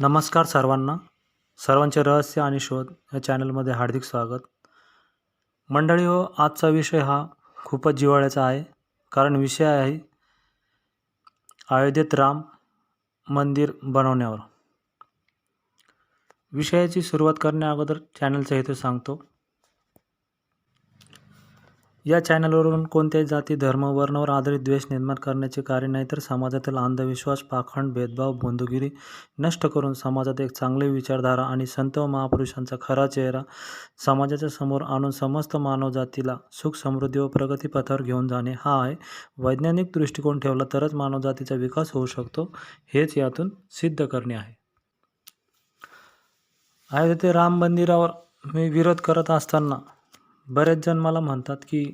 नमस्कार सर्वांना. सर्वांचे रहस्य आणि शोध या चॅनलमध्ये हार्दिक स्वागत. मंडळी हो आजचा विषय हा खूपच जिव्हाळ्याचा आहे. कारण विषय आहे अयोध्येत राम मंदिर बनवण्यावर. विषयाची सुरुवात करण्या अगोदर चॅनलचा हेतू सांगतो. या चॅनलवरून कोणत्याही जाती धर्म वर्णावर आधारित द्वेष निर्माण करण्याचे कार्य नाही तर समाजातील अंधविश्वास पाखंड भेदभाव बंधुगिरी नष्ट करून समाजात एक चांगली विचारधारा आणि संत व महापुरुषांचा खरा चेहरा समाजाच्या समोर आणून समस्त मानवजातीला सुख समृद्धी व प्रगतीपथावर घेऊन जाणे हा आहे. वैज्ञानिक दृष्टिकोन ठेवला तरच मानवजातीचा विकास होऊ शकतो हेच यातून सिद्ध करणे आहे. अयोध्ये राम मंदिरावर मी विरोध करत असताना बरेच जण मला म्हणतात की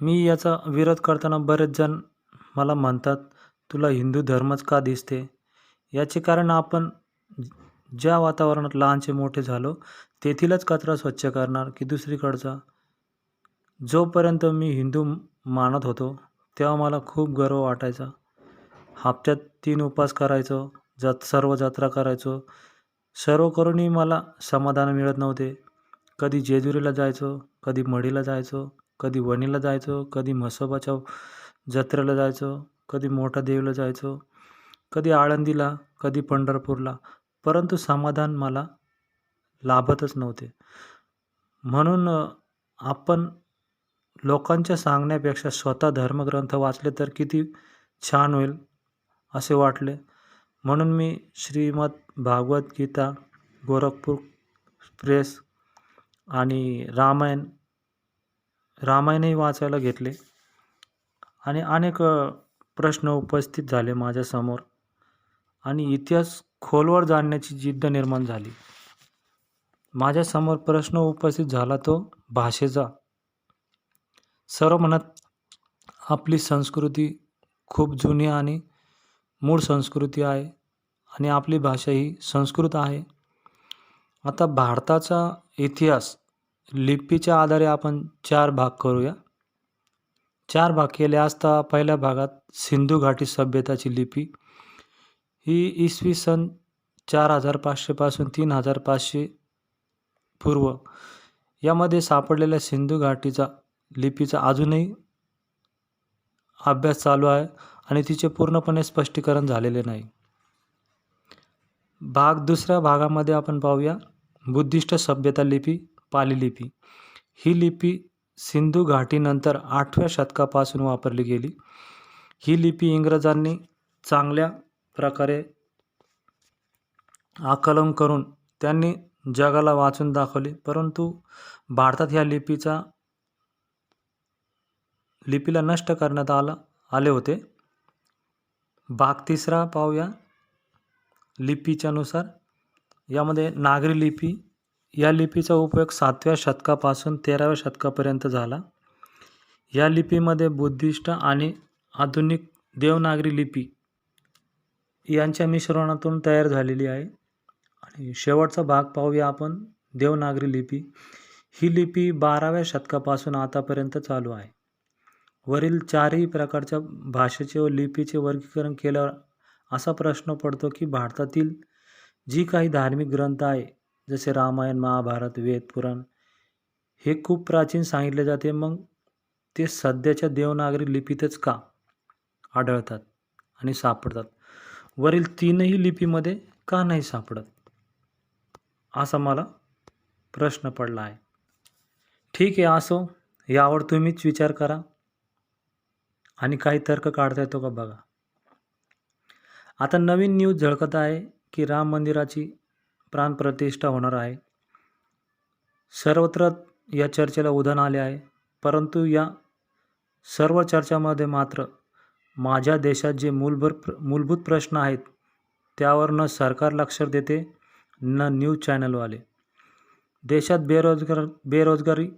मी याचा विरोध करताना बरेच जण मला म्हणतात तुला हिंदू धर्मच का दिसते? याचे कारण आपण ज्या वातावरणात लहानचे मोठे झालो तेथीलच कचरा स्वच्छ करणार की दुसरीकडचा? जोपर्यंत मी हिंदू मानत होतो तेव्हा मला खूप गर्व वाटायचा. हप्त्यात तीन उपास करायचो जात सर्व जत्रा करायचो. सर्व करूनही मला समाधान मिळत नव्हते. कधी जेजुरीला जायचो कधी मढीला जायचो कधी वणीला जायचो कधी म्हसोबाच्या जत्रेला जायचो कधी मोठा देवीला जायचो कधी आळंदीला कधी पंढरपूरला. परंतु समाधान मला लाभतच नव्हते. म्हणून आपण लोकांच्या सांगण्यापेक्षा स्वतः धर्मग्रंथ वाचले तर किती छान होईल असे वाटले. म्हणून मी श्रीमद भागवत गीता गोरखपूर प्रेस आणि रामायण रामायणही वाचायला घेतले. आणि अनेक प्रश्न उपस्थित झाले माझ्यासमोर आणि इतिहास खोलवर जाणण्याची जिद्द निर्माण झाली. माझ्यासमोर प्रश्न उपस्थित झाला तो भाषेचा. सर्व म्हणत आपली संस्कृती खूप जुनी आणि मूळ संस्कृती आहे आणि आपली भाषा ही संस्कृत आहे. आता भारताचा इतिहास लिपीच्या आधारे आपण चार भाग करूया. चार भाग केले असता पहिल्या भागात सिंधू घाटी सभ्यताची लिपी. ही इसवी सन चार हजार पाचशेपासून तीन हजार पाचशे पूर्व यामध्ये सापडलेल्या सिंधू घाटीचा लिपीचा अजूनही अभ्यास चालू आहे आणि तिचे पूर्णपणे स्पष्टीकरण झालेले नाही. भाग दुसऱ्या भागामध्ये आपण पाहूया. बुद्धिस्ट सभ्यता लिपी पाली लिपी. ही लिपी सिंधू घाटीनंतर आठव्या शतकापासून वापरली गेली. ही लिपी इंग्रजांनी चांगल्या प्रकारे आकलन करून त्यांनी जगाला वाचून दाखवली परंतु भारतात ह्या लिपीचा लिपीला नष्ट करण्यात आला आले होते. भाग तिसरा पाहूया. लिपीच्यानुसार यामध्ये नागरी लिपी या लिपीचा उपयोग सातव्या शतकापासून तेराव्या शतकापर्यंत झाला. या लिपीमध्ये बुद्धिस्ट आणि आधुनिक देवनागरी लिपी यांच्या मिश्रणातून तयार झालेली आहे. आणि शेवटचा भाग पाहूया आपण देवनागरी लिपी. ही लिपी बाराव्या शतकापासून आतापर्यंत चालू आहे. वरील चारही प्रकारच्या भाषेचे व लिपीचे वर्गीकरण केल्यावर असा प्रश्न पडतो की भारतातील जी काही धार्मिक ग्रंथ आहे जसे रामायण महाभारत वेद पुराण हे खूप प्राचीन सांगितले जाते. मग ते सध्याच्या देवनागरी लिपीतच का आढळतात आणि सापडतात? वरील तीनही लिपीमध्ये का नाही सापडत? असा मला प्रश्न पडला आहे. ठीक आहे असो. यावर तुम्हीच विचार करा आणि काही तर्क काढता येतो का बघा. आता नवीन न्यूज झळकत आहे. की राम मंदिराची प्राणप्रतिष्ठा होणार आहे. सर्वत्र या चर्चेला उधाण आले आहे. परंतु या सर्व चर्चामध्ये मात्र माझ्या देशात जे मूलभूत प्र मूलभूत प्रश्न आहेत त्यावर न सरकार लक्ष देते न न्यूज चॅनलवाले. देशात बेरोजगार बेरोजगारी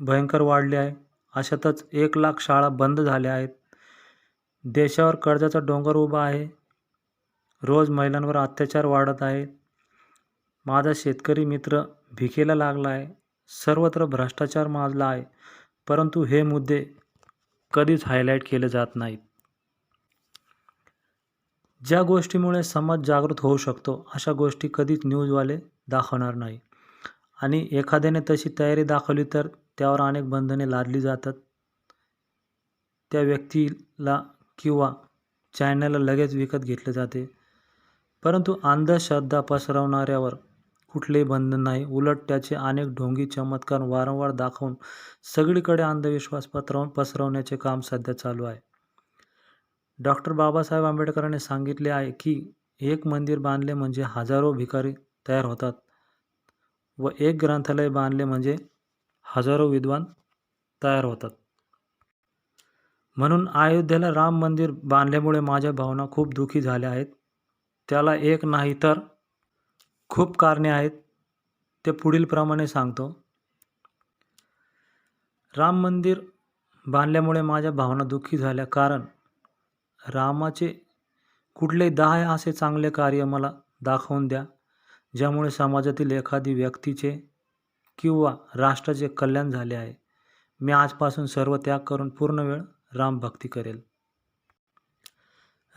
भयंकर वाढली आहे. अशातच एक लाख शाळा बंद झाल्या आहेत. देशावर कर्जाचा डोंगर उभा आहे. रोज महिलांवर अत्याचार वाढत आहेत माझा शेतकरी मित्र भिकेला लागला आहे. सर्वत्र भ्रष्टाचार माजला आहे. परंतु हे मुद्दे कधीच हायलाईट केले जात नाहीत. ज्या गोष्टीमुळे समाज जागृत होऊ शकतो अशा गोष्टी कधीच न्यूजवाले दाखवणार नाही. आणि एखाद्याने तशी तयारी दाखवली तर त्यावर अनेक बंधने लादली जातात. त्या व्यक्तीला किंवा चॅनलला लगेच विकत घेतले जाते. परंतु अंधश्रद्धा पसरवणाऱ्यावर कुठलेही बंधन नाही. उलट त्याचे अनेक ढोंगी चमत्कार वारंवार दाखवून सगळीकडे अंधविश्वास पसरव पसरवण्याचे काम सध्या चालू आहे. डॉक्टर बाबासाहेब आंबेडकरांनी सांगितले आहे की एक मंदिर बांधले म्हणजे हजारो भिकारी तयार होतात व एक ग्रंथालय बांधले म्हणजे हजारो विद्वान तयार होतात. म्हणून अयोध्येला राम मंदिर बांधल्यामुळे माझ्या भावना खूप दुखी झाल्या आहेत. त्याला एक नाही तर खूप कारणे आहेत ते पुढीलप्रमाणे सांगतो. राम मंदिर बांधल्यामुळे माझ्या भावना दुःखी झाल्या कारण रामाचे कुठले दहा असे चांगले कार्य मला दाखवून द्या ज्यामुळे समाजातील एखादी व्यक्तीचे किंवा राष्ट्राचे कल्याण झाले आहे. मी आजपासून सर्व त्याग करून पूर्ण वेळ रामभक्ती करेल.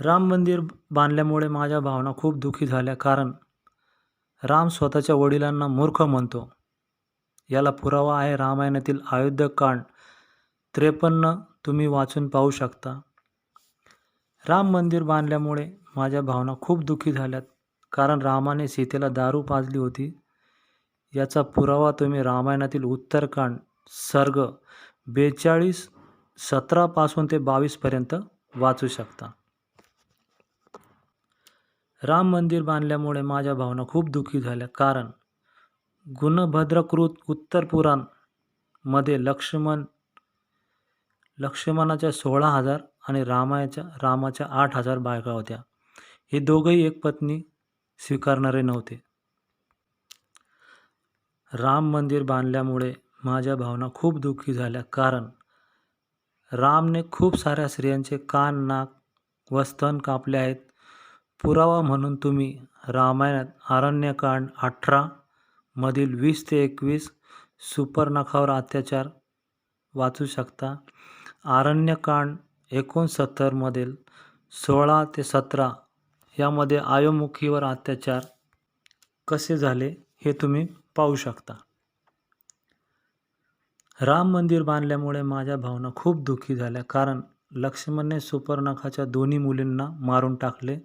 राम मंदिर बांधल्यामुळे माझ्या भावना खूप दुःखी झाल्या कारण राम स्वतःच्या वडिलांना मूर्ख म्हणतो. याला पुरावा आहे रामायणातील अयोध्यकांड. त्रेपन्न तुम्ही वाचून पाहू शकता. राम मंदिर बांधल्यामुळे माझ्या भावना खूप दुःखी झाल्यात कारण रामाने सीतेला दारू पाजली होती. याचा पुरावा तुम्ही रामायणातील उत्तरकांड सर्ग बेचाळीस सतरापासून ते बावीसपर्यंत वाचू शकता. राम मंदिर बांधल्यामुळे माझ्या भावना खूप दुःखी झाल्या. कारण गुणभद्रकृत उत्तर पुराणमध्ये लक्ष्मण लक्ष्मणाच्या सोळा हजार आणि रामाच्या रामाच्या आठ हजार बायका होत्या. हे दोघंही एक पत्नी स्वीकारणारे नव्हते. राम मंदिर बांधल्यामुळे माझ्या भावना खूप दुःखी झाल्या. कारण रामने खूप साऱ्या स्त्रियांचे कान नाक व स्तन कापले आहेत. पुरावा म्हणून तुम्ही रामायणात आरण्यकांड अठरा मधील वीस ते एकवीस सुपर्णखावर अत्याचार वाचू शकता. आरण्यकांड एकोणसत्तरमधील सोळा ते सतरा यामध्ये आयोमुखीवर अत्याचार कसे झाले हे तुम्ही पाहू शकता. राम मंदिर बांधल्यामुळे माझ्या भावना खूप दुःखी झाल्या कारण लक्ष्मणने सुपर्णखाच्या दोन्ही मुलींना मारून टाकले.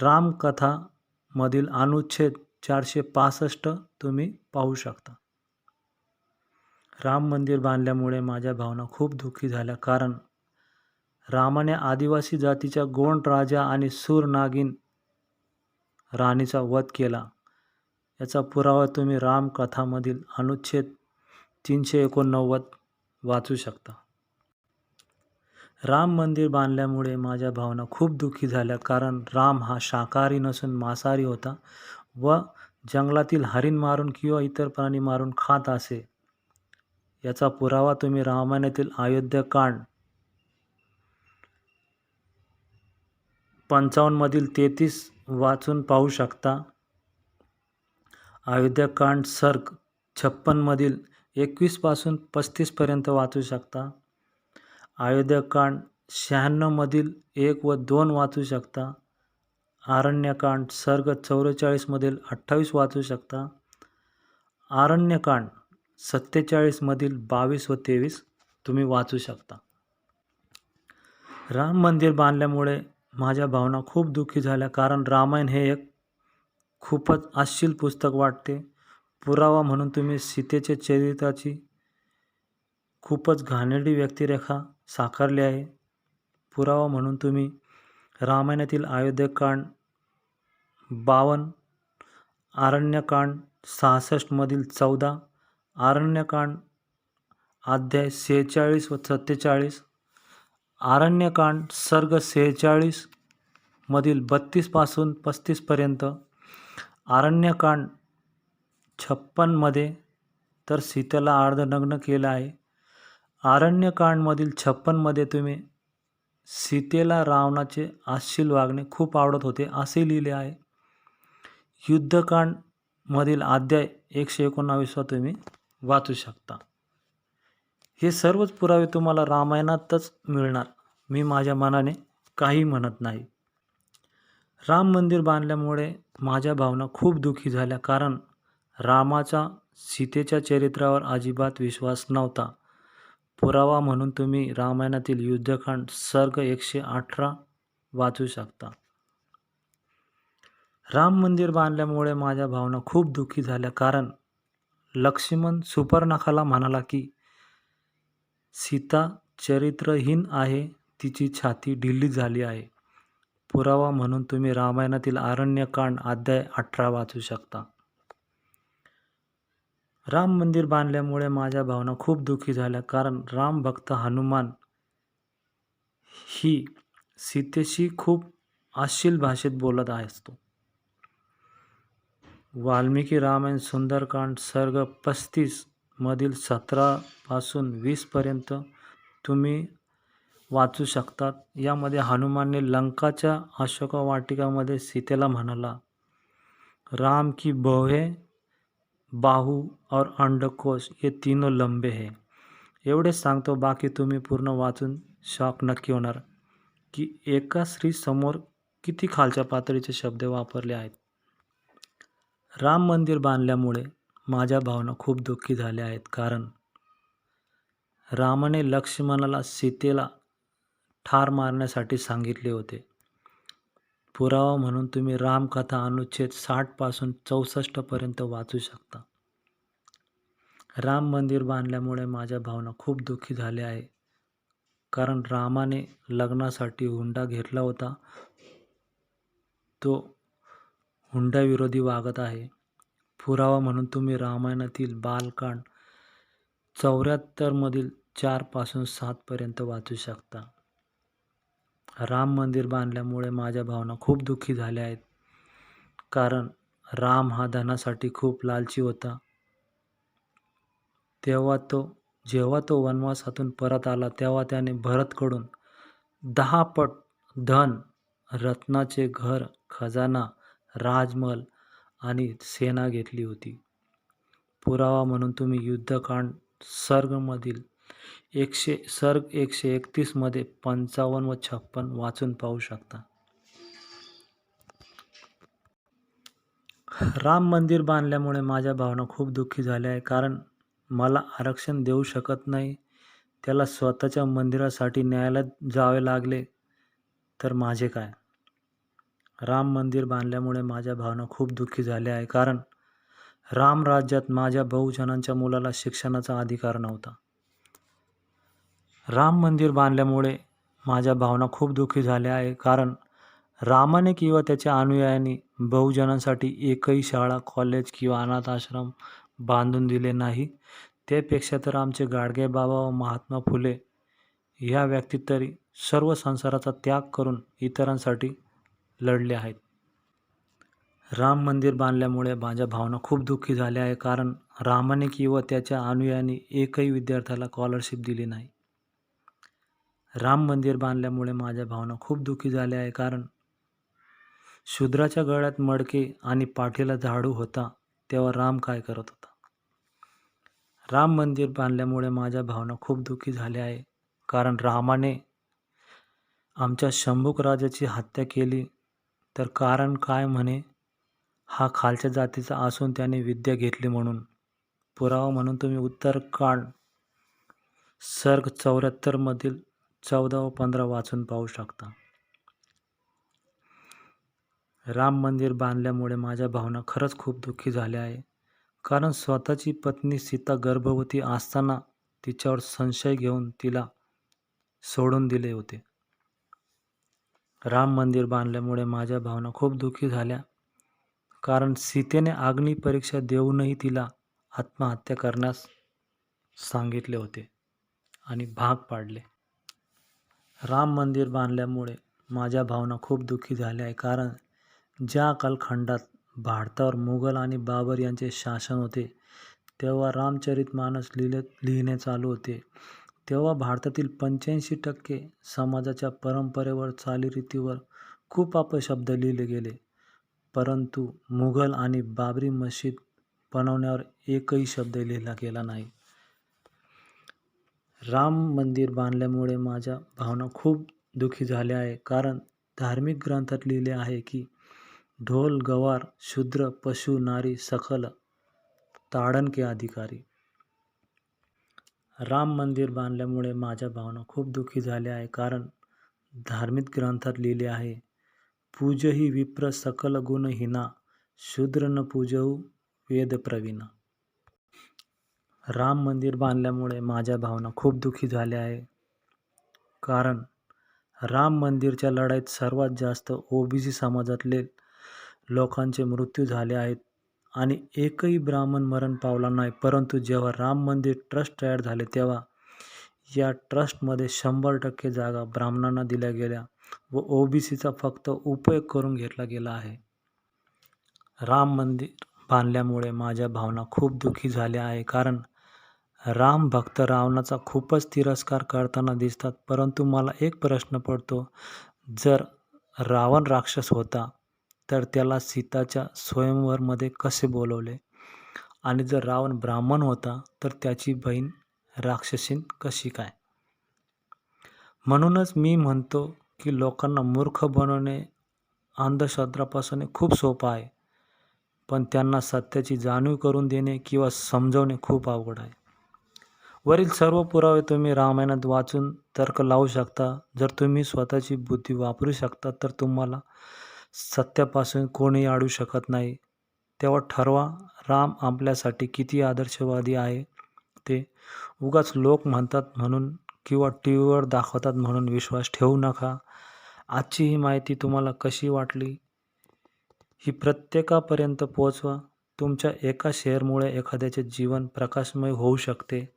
रामकथामधील अनुच्छेद चारशे पासष्ट तुम्ही पाहू शकता. राम मंदिर बांधल्यामुळे माझ्या भावना खूप दुःखी झाल्या कारण रामाने आदिवासी जातीच्या गोंड राजा आणि सूर नागिन राणीचा वध केला. याचा पुरावा तुम्ही रामकथामधील अनुच्छेद तीनशे एकोणनव्वद वाचू शकता. राम मंदिर बांधल्यामुळे माझ्या भावना खूप दुःखी झाल्या कारण राम हा शाकाहारी नसून मांसाहारी होता व जंगलातील हरिण मारून किंवा इतर प्राणी मारून खात असे. याचा पुरावा तुम्ही रामायणातील अयोध्याकांड पंचावन्नमधील तेहतीस वाचून पाहू शकता. अयोध्याकांड सर्ग छप्पनमधील एकवीसपासून पस्तीसपर्यंत वाचू शकता. अयोध्याकांड शहाण्णवमधील एक व दोन वाचू शकता. आरण्यकांड सर्ग चौवेचाळीसमधील अठ्ठावीस वाचू शकता. आरण्यकांड सत्तेचाळीसमधील बावीस व तेवीस तुम्ही वाचू शकता. राम मंदिर बांधल्यामुळे माझ्या भावना खूप दुःखी झाल्या कारण रामायण हे एक खूपच अश्लील पुस्तक वाटते. पुरावा म्हणून तुम्ही सीतेचे चरित्राची खूपच घाणेरडी व्यक्तिरेखा साकारली आहे. पुरावा म्हणून तुम्ही रामायणातील अयोध्यकांड बावन्न आरण्यकांड सहासष्टमधील चौदा आरण्यकांड अध्याय सेहेचाळीस व सत्तेचाळीस आरण्यकांड सर्ग सेहेचाळीस मधील बत्तीसपासून पस्तीसपर्यंत आरण्यकांड छप्पनमध्ये तर सीतेला अर्धनग्न केलं आहे. आरण्यकांडमधील छप्पनमध्ये तुम्ही सीतेला रावणाचे आशील वागणे खूप आवडत होते असे लिहिले आहे. युद्धकांडमधील अध्याय एकशे एकोणावीसवा तुम्ही वाचू शकता. हे सर्वच पुरावे तुम्हाला रामायणातच मिळणार मी माझ्या मनाने काही म्हणत नाही. राम मंदिर बांधल्यामुळे माझ्या भावना खूप दुःखी झाल्या कारण रामाचा सीतेच्या चरित्रावर अजिबात विश्वास नव्हता. पुरावा म्हणून तुम्ही रामायणातील युद्धकांड सर्ग एकशे अठरा वाचू शकता. राम मंदिर बांधल्यामुळे माझ्या भावना खूप दुःखी झाल्या. कारण लक्ष्मण सुपर्णखाला म्हणाला की सीता चरित्रहीन आहे तिची छाती ढिल्ली झाली आहे. पुरावा म्हणून तुम्ही रामायणातील आरण्यकांड अध्याय अठरा वाचू शकता. राम मंदिर बांधल्यामुळे माझ्या भावना खूप दुःखी झाल्या. कारण राम भक्त हनुमान ही सीतेशी खूप अश्लील भाषेत बोलत असतो. वाल्मिकी रामायण सुंदरकांड सर्ग पस्तीस मधील सतरापासून वीसपर्यंत तुम्ही वाचू शकतात. यामध्ये हनुमानने लंकाच्या अशोका वाटिकामध्ये सीतेला म्हणाला राम की बोहे बाहू और अंडकोश हे तीनों लंबे आहे एवढेच सांगतो बाकी तुम्ही पूर्ण वाचून शॉक नक्की होणार की एका स्त्रीसमोर किती खालच्या पातळीचे शब्द वापरले आहेत. राम मंदिर बांधल्यामुळे माझ्या भावना खूप दुःखी झाल्या आहेत कारण रामाने लक्ष्मणाला सीतेला ठार मारण्यासाठी सांगितले होते. पुरावा म्हणून तुम्ही रामकथा अनुच्छेद साठपासून चौसष्टपर्यंत वाचू शकता. राम मंदिर बांधल्यामुळे माझ्या भावना खूप दुःखी झाल्या आहे. कारण रामाने लग्नासाठी हुंडा घेतला होता. तो हुंड्याविरोधी वागत आहे. पुरावा म्हणून तुम्ही रामायणातील बालकांड चौऱ्याहत्तरमधील चारपासून सातपर्यंत वाचू शकता. राम मंदिर बांधल्यामुळे माझ्या भावना खूप दुःखी झाल्या आहेत. कारण राम हा धनासाठी खूप लालची होता. तेव्हा तो जेव्हा तो वनवासातून परत आला तेव्हा त्याने भरतकडून दहा पट धन रत्नाचे घर खजाना राजमल आणि सेना घेतली होती. पुरावा म्हणून तुम्ही युद्धकांड सर्गमधील एकशे सर्ग एकशे एकतीसमध्ये पंचावन्न व छप्पन वाचून पाहू शकता. राम मंदिर बांधल्यामुळे माझ्या भावना खूप दुःखी झाल्या आहे. कारण मला आरक्षण देऊ शकत नाही. त्याला स्वतःच्या मंदिरासाठी न्यायालयात जावे लागले तर माझे काय? राम मंदिर बांधल्यामुळे माझ्या भावना खूप दुःखी झाल्या आहे. कारण राम राज्यात माझ्या बहुजनांच्या मुलाला शिक्षणाचा अधिकार नव्हता. राम मंदिर बांधल्यामुळे माझ्या भावना खूप दुःखी झाल्या आहे. कारण रामाने किंवा त्याच्या अनुयायांनी बहुजनांसाठी एकही शाळा कॉलेज किंवा अनाथ आश्रम बांधून दिले नाही. त्यापेक्षा तर आमचे गाडगे बाबा व महात्मा फुले ह्या व्यक्ती तरी सर्व संसाराचा त्याग करून इतरांसाठी लढले आहेत. राम मंदिर बांधल्यामुळे माझ्या भावना खूप दुःखी झाल्या आहे. कारण रामाने किंवा त्याच्या अनुयायांनी एकही विद्यार्थ्याला स्कॉलरशिप दिली नाही. राम मंदिर बांधल्यामुळे माझ्या भावना खूप दुःखी झाल्या आहे. कारण शूद्राच्या गळ्यात मडके आणि पाठीला झाडू होता तेव्हा राम काय करत होता? राम मंदिर बांधल्यामुळे माझ्या भावना खूप दुःखी झाल्या आहे. कारण रामाने आमच्या शंभूक राजाची हत्या केली. तर कारण काय म्हणे? हा खालच्या जातीचा असून त्याने विद्या घेतली म्हणून. पुरावा म्हणून तुम्ही उत्तरकांड सर्ग चौऱ्याहत्तरमधील चौदा व पंधरा वाचून पाहू शकता. राम मंदिर बांधल्यामुळे माझ्या भावना खरंच खूप दुःखी झाल्या आहे. कारण स्वतःची पत्नी सीता गर्भवती असताना तिच्यावर संशय घेऊन तिला सोडून दिले होते. राम मंदिर बांधल्यामुळे माझ्या भावना खूप दुःखी झाल्या. कारण सीतेने अग्निपरीक्षा देऊनही तिला आत्महत्या करण्यास सांगितले होते आणि भाग पाडले. राम मंदिर बांधल्यामुळे माझ्या भावना खूप दुःखी झाल्या आहे. कारण ज्या कालखंडात भारतावर मुघल आणि बाबर यांचे शासन होते तेव्हा रामचरित मानस लिहिले लिहिणे चालू होते. तेव्हा भारतातील पंच्याऐंशी टक्के समाजाच्या परंपरेवर चालीरीतीवर खूप अपशब्द लिहिले गेले. परंतु मुघल आणि बाबरी मशीद बनवण्यावर एकही शब्द लिहिला गेला नाही. राम मंदिर बांधल्यामुळे माझ्या भावना खूप दुःखी झाल्या आहे कारण धार्मिक ग्रंथात लिहिले आहे की, ढोल, गवार, शूद्र, पशु, नारी, सकल ताडण के अधिकारी. राम मंदिर बांधल्यामुळे माझ्या भावना खूप दुःखी झाल्या आहे कारण धार्मिक ग्रंथात लिहिले आहे, पूजही विप्र सकल गुणहीना शूद्र न पूजहू वेद प्रवीणा. राम मंदिर बांधल्यामुळे माझ्या भावना खूप दुःखी झाल्या आहे. कारण राम मंदिरच्या लढाईत सर्वात जास्त ओ बी सी समाजातले लोकांचे मृत्यू झाले आहेत आणि एकही ब्राह्मण मरण पावला नाही. परंतु जेव्हा राम मंदिर ट्रस्ट तयार झाले तेव्हा या ट्रस्टमध्ये शंभर टक्के जागा ब्राह्मणांना दिल्या गेल्या व ओ बी सीचा फक्त उपयोग करून घेतला गेला आहे. राम मंदिर बांधल्यामुळे माझ्या भावना खूप दुःखी झाल्या आहे. कारण राम भक्त रावणाचा खूपच तिरस्कार करताना दिसतात परंतु मला एक प्रश्न पडतो. जर रावण राक्षस होता तर त्याला सीताच्या स्वयंवरमध्ये कसे बोलवले? आणि जर रावण ब्राह्मण होता तर त्याची बहीण राक्षसीन कशी काय? म्हणूनच मी म्हणतो की लोकांना मूर्ख बनवणे अंधश्रद्धापासून खूप सोपं आहे पण त्यांना सत्याची जाणीव करून देणे किंवा समजवणे खूप अवघड आहे. वरील सर्व पुरावे तुम्ही रामायणात वाचून तर्क लावू शकता. जर तुम्ही स्वतःची बुद्धी वापरू शकता तर तुम्हाला सत्यापासून कोणी अडू शकत नाही. तेव्हा ठरवा राम आपल्यासाठी किती आदर्शवादी आहे ते उगाच लोक म्हणतात म्हणून किंवा टी व्हीवर दाखवतात म्हणून विश्वास ठेवू नका. आजची ही माहिती तुम्हाला कशी वाटली? ही प्रत्येकापर्यंत पोहोचवा. तुमच्या एका शेअरमुळे एखाद्याचे जीवन प्रकाशमय होऊ शकते.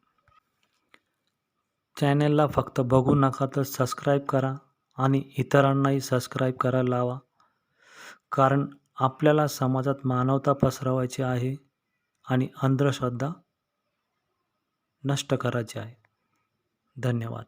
चॅनेलला फक्त बघू नका तर सबस्क्राईब करा आणि इतरांनाही सबस्क्राईब करायला लावा. कारण आपल्याला समाजात मानवता पसरवायची आहे आणि अंधश्रद्धा नष्ट करायची आहे. धन्यवाद.